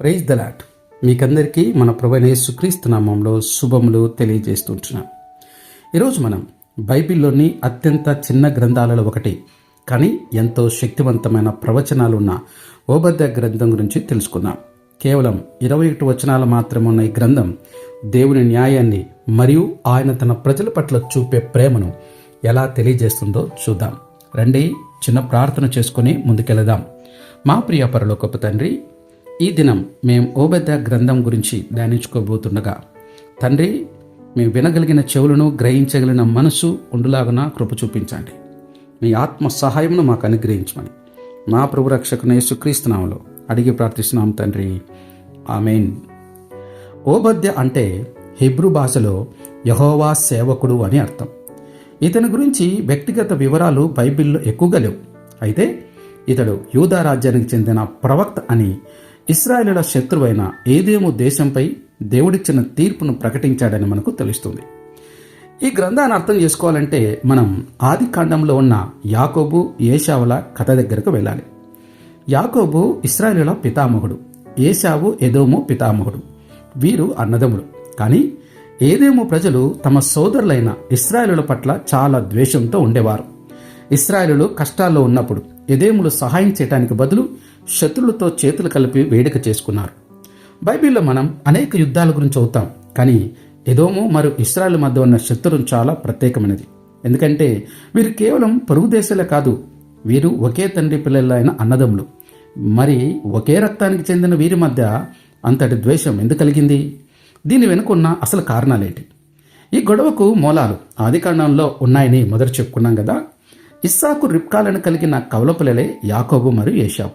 Praise the lot మీకందరికీ మన ప్రభువైన యేసుక్రీస్తు నామంలో శుభములు తెలియజేస్తుంటున్నాం. ఈరోజు మనం బైబిల్లోని అత్యంత చిన్న గ్రంథాలలో ఒకటి కానీ ఎంతో శక్తివంతమైన ప్రవచనాలు ఉన్న ఓబద్ద గ్రంథం గురించి తెలుసుకుందాం. కేవలం ఇరవై ఒకటి వచనాలు మాత్రమే ఉన్న ఈ గ్రంథం దేవుని న్యాయాన్ని మరియు ఆయన తన ప్రజల పట్ల చూపే ప్రేమను ఎలా తెలియజేస్తుందో చూద్దాం. రండి చిన్న ప్రార్థన చేసుకుని ముందుకెళదాం. మా ప్రియ పరలోకపు తండ్రి ఈ దినం మేము ఓబెద్ద గ్రంథం గురించి ధ్యానించుకోబోతుండగా తండ్రి మేము వినగలిగిన చెవులను గ్రహించగలిగిన మనసు ఉండులాగున కృప చూపించండి. మీ ఆత్మ సహాయమును మాకు అనుగ్రహించమని మా ప్రభు రక్షకుని యేసుక్రీస్తునామలో అడిగి ప్రార్థిస్తున్నాం తండ్రి. ఆమెన్. ఓబద్య అంటే హిబ్రూ భాషలో యహోవా సేవకుడు అని అర్థం. ఇతని గురించి వ్యక్తిగత వివరాలు బైబిల్లో ఎక్కువగా లేవు. అయితే ఇతడు యూదా రాజ్యానికి చెందిన ప్రవక్త అని ఇస్రాయేలుల శత్రువైన ఏదేమో దేశంపై దేవుడిచ్చిన తీర్పును ప్రకటించాడని మనకు తెలుస్తుంది. ఈ గ్రంథాన్ని అర్థం చేసుకోవాలంటే మనం ఆది కాండంలో ఉన్న యాకోబు ఏషావుల కథ దగ్గరకు వెళ్ళాలి. యాకోబు ఇస్రాయేలుల పితామహుడు ఏషావు ఎదోము పితామహుడు. వీరు అన్నదమ్ముడు కానీ ఏదేమో ప్రజలు తమ సోదరులైన ఇస్రాయేలుల పట్ల చాలా ద్వేషంతో ఉండేవారు. ఇస్రాయేలులు కష్టాల్లో ఉన్నప్పుడు ఎదేములు సహాయం చేయడానికి బదులు శత్రులతో చేతులు కలిపి వేడుక చేసుకున్నారు. బైబిల్లో మనం అనేక యుద్ధాల గురించి అవుతాం కానీ ఎదోము మరియు ఇస్రాయల్ మధ్య ఉన్న శత్రువు చాలా ప్రత్యేకమైనది. ఎందుకంటే వీరు కేవలం పొరుగు దేశాలే కాదు వీరు ఒకే తండ్రి పిల్లలైన అన్నదమ్ములు. మరి ఒకే రక్తానికి చెందిన వీరి మధ్య అంతటి ద్వేషం ఎందుకు కలిగింది? దీని వెనుకున్న అసలు కారణాలేంటి? ఈ గొడవకు మూలాలు ఆదికాండంలో ఉన్నాయని మొదట చెప్పుకున్నాం కదా. ఇస్సాకు రిప్కాలను కలిగిన కవలపులలే యాకోబు మరియు ఏషావు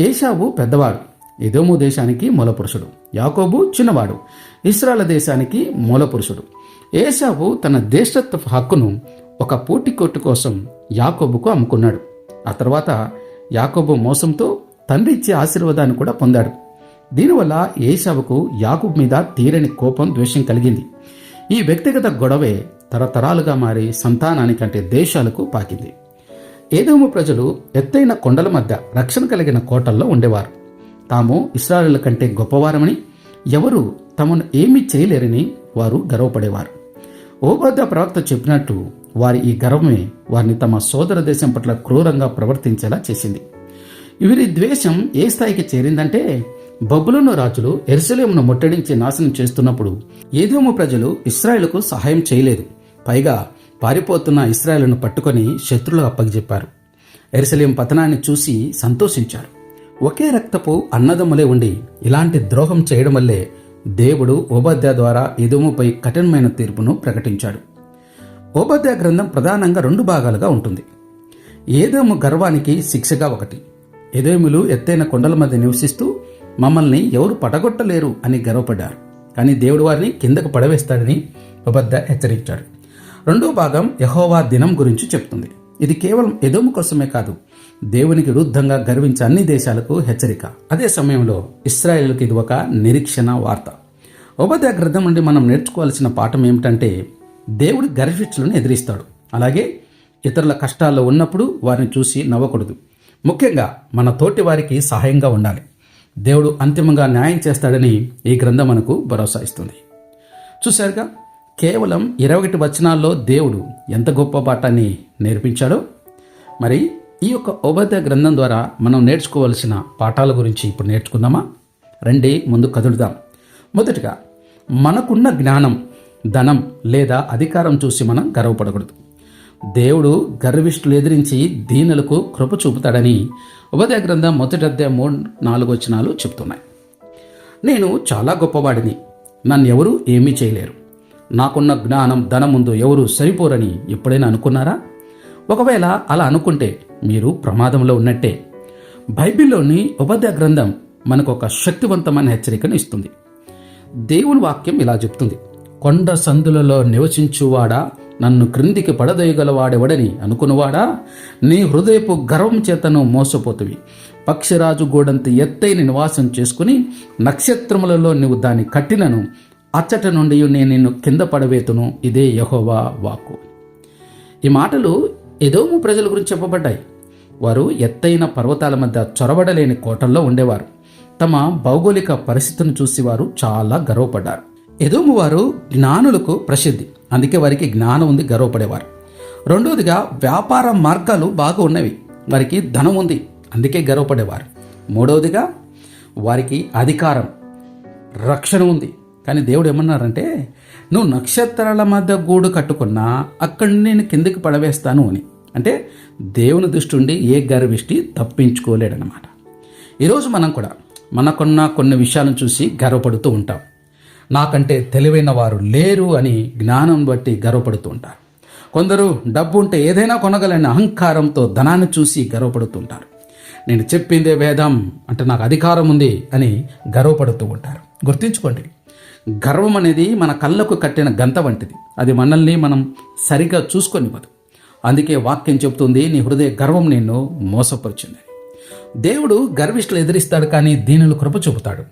ఏషావు పెద్దవాడు ఎదోము దేశానికి మూలపురుషుడు యాకోబు చిన్నవాడు ఇస్రాల దేశానికి మూలపురుషుడు. ఏషావు తన దేశత్వ హక్కును ఒక పోటీ కోర్టు కోసం యాకోబుకు అమ్ముకున్నాడు. ఆ తర్వాత యాకోబు మోసంతో తండ్రి ఇచ్చే ఆశీర్వాదాన్ని కూడా పొందాడు. దీనివల్ల ఏషావుకు యాకూబ్ మీద తీరని కోపం ద్వేషం కలిగింది. ఈ వ్యక్తిగత గొడవే తరతరాలుగా మారి సంతానానికంటే దేశాలకు పాకింది. ఏదోము ప్రజలు ఎత్తైన కొండల మధ్య రక్షణ కలిగిన కోటల్లో ఉండేవారు. తాము ఇస్రాయలుల కంటే గొప్పవారమని ఎవరు తమను ఏమీ చేయలేరని వారు గర్వపడేవారు. ఓబద్ద ప్రవక్త చెప్పినట్టు వారి ఈ గర్వమే వారిని తమ సోదర దేశం పట్ల క్రూరంగా ప్రవర్తించేలా చేసింది. వీరి ద్వేషం ఏ స్థాయికి చేరిందంటే బబులోను రాజులు ఎరుసలేమును ముట్టడించి నాశనం చేస్తున్నప్పుడు ఏదోము ప్రజలు ఇస్రాయేల్కు సహాయం చేయలేదు. పైగా పారిపోతున్న ఇస్రాయలను పట్టుకొని శత్రులు అప్పగిచెప్పారు ఎరుసలేం పతనాన్ని చూసి సంతోషించారు. ఒకే రక్తపు అన్నదమ్ములే ఉండి ఇలాంటి ద్రోహం చేయడం వల్లే దేవుడు ఓబద్య ద్వారా ఎదుముపై కఠినమైన తీర్పును ప్రకటించాడు. ఓబద్య గ్రంథం ప్రధానంగా రెండు భాగాలుగా ఉంటుంది. ఏదోము గర్వానికి శిక్షగా ఒకటి. ఎదేములు ఎత్తైన కొండల మధ్య నివసిస్తూ మమ్మల్ని ఎవరు పడగొట్టలేరు అని గర్వపడ్డారు. కానీ దేవుడు వారిని కిందకు పడవేస్తాడని ఉపద్ద హెచ్చరించాడు. రెండో భాగం యహోవా దినం గురించి చెప్తుంది. ఇది కేవలం ఎదోము కోసమే కాదు దేవునికి విరుద్ధంగా గర్వించే అన్ని దేశాలకు హెచ్చరిక. అదే సమయంలో ఇస్రాయేల్కి ఇది ఒక నిరీక్షణ వార్త. ఉపద్య గ్రంథం నుండి మనం నేర్చుకోవాల్సిన పాఠం ఏమిటంటే దేవుడు గర్విష్ఠులను ఎదిరిస్తాడు. అలాగే ఇతరుల కష్టాల్లో ఉన్నప్పుడు వారిని చూసి నవ్వకూడదు. ముఖ్యంగా మన తోటి వారికి సహాయంగా ఉండాలి. దేవుడు అంతిమంగా న్యాయం చేస్తాడని ఈ గ్రంథం మనకు భరోసా ఇస్తుంది. చూశారుగా? కేవలం ఇరవై ఒకటి వచనాల్లో దేవుడు ఎంత గొప్ప పాఠాన్ని నేర్పించాడో? మరి ఈ యొక్క ఉపద్య గ్రంథం ద్వారా మనం నేర్చుకోవలసిన పాఠాల గురించి ఇప్పుడు నేర్చుకుందామా? రండి ముందు కదులుదాం. మొదటిగా మనకున్న జ్ఞానం ధనం లేదా అధికారం చూసి మనం గర్వపడకూడదు. దేవుడు గర్విష్ఠులు ఎదిరించి దీనులకు కృప చూపుతాడని ఉభయ గ్రంథం మొదటి అధ్యాయం మూడు నాలుగు వచనాలు చెప్తున్నాయి నేను చాలా గొప్పవాడిని. నన్ను ఎవరూ ఏమీ చేయలేరు. నాకున్న జ్ఞానం ధనం ముందు ఎవరు సరిపోరని ఎప్పుడైనా అనుకున్నారా? ఒకవేళ అలా అనుకుంటే మీరు ప్రమాదంలో ఉన్నట్టే. బైబిల్లోని ఉపద్య గ్రంథం మనకు ఒక శక్తివంతమైన హెచ్చరికను ఇస్తుంది. దేవుని వాక్యం ఇలా చెప్తుంది. కొండ సందులలో నివసించువాడా? నన్ను క్రిందికి పడదయగలవాడెవడని అనుకున్నవాడా నీ హృదయపు గర్వం చేతను మోసపోతువి. పక్షిరాజు గోడంత ఎత్తైన నివాసం చేసుకుని నక్షత్రములలో నువ్వు దాన్ని కట్టినను. అచ్చట నుండి నేను నిన్ను కింద పడవేతును ఇదే యహోవా వాక్కు. ఈ మాటలు ఎదోము ప్రజల గురించి చెప్పబడ్డాయి. వారు ఎత్తైన పర్వతాల మధ్య చొరబడలేని కోటల్లో ఉండేవారు. తమ భౌగోళిక పరిస్థితిని చూసి వారు చాలా గర్వపడ్డారు. ఎదోము వారు జ్ఞానులకు ప్రసిద్ధి అందుకే వారికి జ్ఞానం ఉంది గర్వపడేవారు. రెండవదిగా వ్యాపార మార్గాలు బాగా ఉన్నవి. వారికి ధనం ఉంది అందుకే గర్వపడేవారు. మూడవదిగా వారికి అధికారం రక్షణ ఉంది. కానీ దేవుడు ఏమన్నారంటే నువ్వు నక్షత్రాల మధ్య గూడు కట్టుకున్నా అక్కడి నేను కిందకి పడవేస్తాను అని. అంటే దేవుని దృష్టి ఉండి ఏ గర్విష్టి తప్పించుకోలేడనమాట ఈరోజు మనం కూడా మనకున్న కొన్ని విషయాలను చూసి గర్వపడుతూ ఉంటాం. నాకంటే తెలివైన వారు లేరు అని జ్ఞానం బట్టి గర్వపడుతూ ఉంటారు. కొందరు డబ్బు ఉంటే ఏదైనా కొనగలని అహంకారంతో ధనాన్ని చూసి గర్వపడుతుంటారు నేను చెప్పిందే వేదం అంటే నాకు అధికారం ఉంది అని గర్వపడుతూ ఉంటారు. గుర్తుంచుకోండి గర్వం అనేది మన కళ్ళకు కట్టిన గంత వంటిది. అది మనల్ని మనం సరిగా చూసుకొనివ్వదు. అందుకే వాక్యం చెబుతుంది నీ హృదయ గర్వం నిన్ను మోసపరిచింది. దేవుడు గర్విష్ఠులు ఎదిరిస్తాడు కానీ దీనులు కృప చూపుతాడు.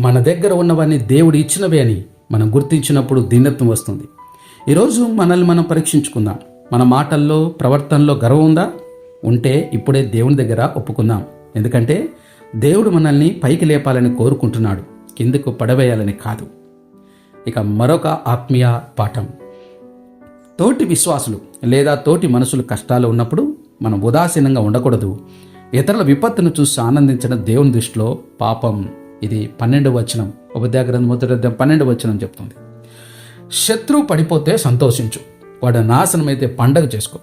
మన దగ్గర ఉన్నవన్నీ దేవుడు ఇచ్చినవే అని మనం గుర్తించినప్పుడు దీనత్వం వస్తుంది. ఈరోజు మనల్ని మనం పరీక్షించుకుందాం. మన మాటల్లో ప్రవర్తనలో గర్వం ఉందా? ఉంటే ఇప్పుడే దేవుని దగ్గర ఒప్పుకుందాం. ఎందుకంటే దేవుడు మనల్ని పైకి లేపాలని కోరుకుంటున్నాడు. కిందకు పడవేయాలని కాదు. ఇక మరొక ఆత్మీయ పాఠం. తోటి విశ్వాసులు లేదా తోటి మనసులు కష్టాలు ఉన్నప్పుడు మనం ఉదాసీనంగా ఉండకూడదు. ఇతరుల విపత్తును చూసి ఆనందించడం దేవుని దృష్టిలో పాపం ఇది పన్నెండు వచనం. ఉపాధ్యాయ గ్రంథం మొదటి పన్నెండు వచనం చెప్తుంది. శత్రువు పడిపోతే సంతోషించు. వాడు అయితే పండగ చేసుకో.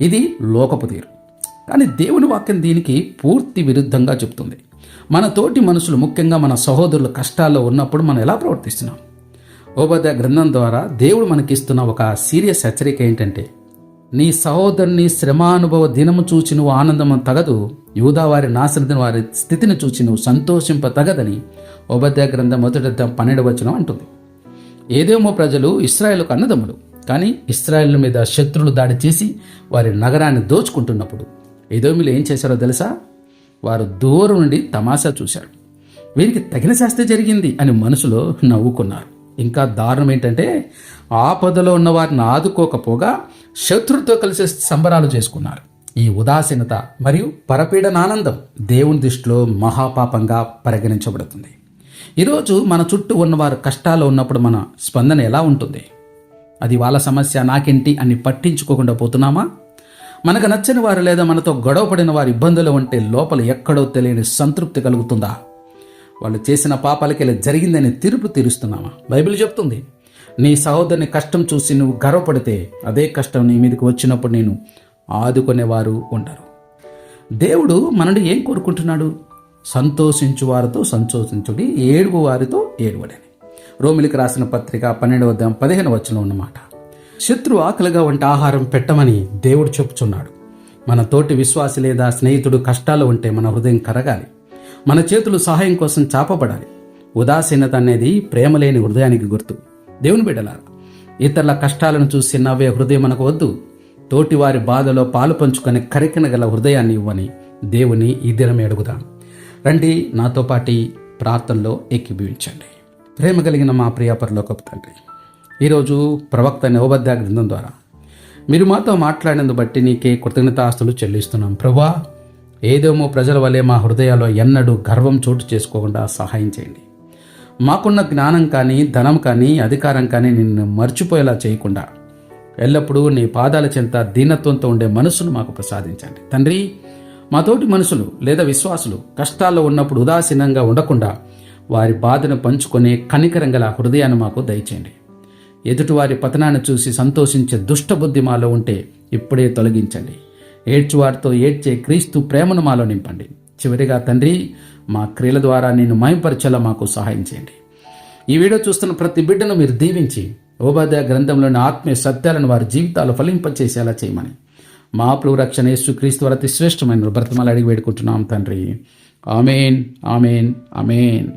ఇది లోకపు తీరు. కానీ దేవుని వాక్యం దీనికి పూర్తి విరుద్ధంగా చెప్తుంది. మన తోటి మనుషులు ముఖ్యంగా మన సహోదరుల కష్టాల్లో ఉన్నప్పుడు మనం ఎలా ప్రవర్తిస్తున్నాం? ఓబద గ్రంథం ద్వారా దేవుడు మనకిస్తున్న ఒక సీరియస్ హెచ్చరిక ఏంటంటే నీ సహోదరుని శ్రమానుభవ దినము చూచి నువ్వు ఆనందము తగదు యూదా వారి నాశనం వారి స్థితిని చూచి నువ్వు సంతోషింప తగదని ఓబద్య గ్రంథం మొదటి పన్నెండు వచనం అంటుంది. ఏదేమో ప్రజలు ఇస్రాయేల్కు అన్నదమ్ములు కానీ ఇస్రాయేల్ మీద శత్రులు దాడి చేసి వారి నగరాన్ని దోచుకుంటున్నప్పుడు ఏదోమిలు ఏం చేశారో తెలుసా? వారు దూరం నుండి తమాషా చూశారు. వీరికి తగిన శాస్త్రి జరిగింది అని మనసులో నవ్వుకున్నారు. ఇంకా దారుణం ఏంటంటే ఆపదలో ఉన్న వారిని ఆదుకోకపోగా శత్రుతో కలిసి సంబరాలు చేసుకున్నారు. ఈ ఉదాసీనత మరియు పరపీడనానందం దేవుని దృష్టిలో మహాపాపంగా పరిగణించబడుతుంది. ఈరోజు మన చుట్టూ ఉన్నవారు కష్టాల్లో ఉన్నప్పుడు మన స్పందన ఎలా ఉంటుంది? అది వాళ్ళ సమస్య నాకేంటి అని పట్టించుకోకుండా పోతున్నామా? మనకు నచ్చని వారు లేదా మనతో గొడవపడిన వారి ఇబ్బందులు ఉంటే లోపల ఎక్కడో తెలియని సంతృప్తి కలుగుతుందా? వాళ్ళు చేసిన పాపాలకి ఇలా జరిగిందని తీర్పు తీరుస్తున్నామా బైబిల్ చెప్తుంది నీ సహోదరుని కష్టం చూసి నువ్వు గర్వపడితే అదే కష్టం నీ మీదకి వచ్చినప్పుడు నేను ఆదుకునేవారు ఉంటారు. దేవుడు మనని ఏం కోరుకుంటున్నాడు? సంతోషించు వారితో సంతోషించుడి ఏడుగు వారితో ఏడువడని రోమిలికి రాసిన పత్రిక పన్నెండవ పదిహేను వచ్చిన ఉన్నమాట. శత్రు ఆకలిగా వంటి ఆహారం పెట్టమని దేవుడు చెప్పుచున్నాడు. మన తోటి విశ్వాసి లేదా స్నేహితుడు కష్టాలు ఉంటే మన హృదయం కరగాలి. మన చేతులు సహాయం కోసం చాపబడాలి. ఉదాసీనత అనేది ప్రేమలేని హృదయానికి గుర్తు. దేవుని బిడ్డలారా ఇతరుల కష్టాలను చూసి నవ్వే హృదయం మనకు వద్దు. తోటి వారి బాధలో పాలు పంచుకొని కరికిన గల హృదయాన్ని ఇవ్వని దేవుని ఈ దినమే అడుగుదాం. రండి నాతో పాటి ప్రార్థనలో ఎక్కిభవించండి ప్రేమ కలిగిన మా ప్రియాపరలోకపు తండ్రి ఈరోజు ప్రవక్త నవబద్ధ గ్రంథం ద్వారా మీరు మాతో మాట్లాడినందు బట్టి నీకే కృతజ్ఞతాస్తులు చెల్లిస్తున్నాం. ప్రభా ఏదేమో ప్రజల వలె మా హృదయాల్లో ఎన్నడూ గర్వం చోటు చేసుకోకుండా సహాయం చేయండి. మాకున్న జ్ఞానం కానీ ధనం కానీ అధికారం కానీ నిన్ను మర్చిపోయేలా చేయకుండా ఎల్లప్పుడూ నీ పాదాల చెంత దీనత్వంతో ఉండే మనసును మాకు ప్రసాదించండి. తండ్రి మాతోటి మనుషులు లేదా విశ్వాసులు కష్టాల్లో ఉన్నప్పుడు ఉదాసీనంగా ఉండకుండా వారి బాధను పంచుకునే కనికరంగల హృదయాన్ని మాకు దయచేయండి. ఎదుటివారి పతనాన్ని చూసి సంతోషించే దుష్టబుద్ధి మాలో ఉంటే ఇప్పుడే తొలగించండి. ఏడ్చువారితో ఏడ్చే క్రీస్తు ప్రేమను మాలో నింపండి. చివరిగా తండ్రి మా క్రియల ద్వారా నేను మయంపరచేలా మాకు సహాయం చేయండి. ఈ వీడియో చూస్తున్న ప్రతి బిడ్డను మీరు దీవించి ఓబాధ్యాయ గ్రంథంలోని ఆత్మీయ సత్యాలను వారి జీవితాలు ఫలింపచేసేలా చేయమని. మా ప్రభు రక్షణ యేసు క్రీస్తు అతి శ్రేష్టమైన బ్రతమలు అడిగి వేడుకుంటున్నాం తండ్రి. Amen amen amen.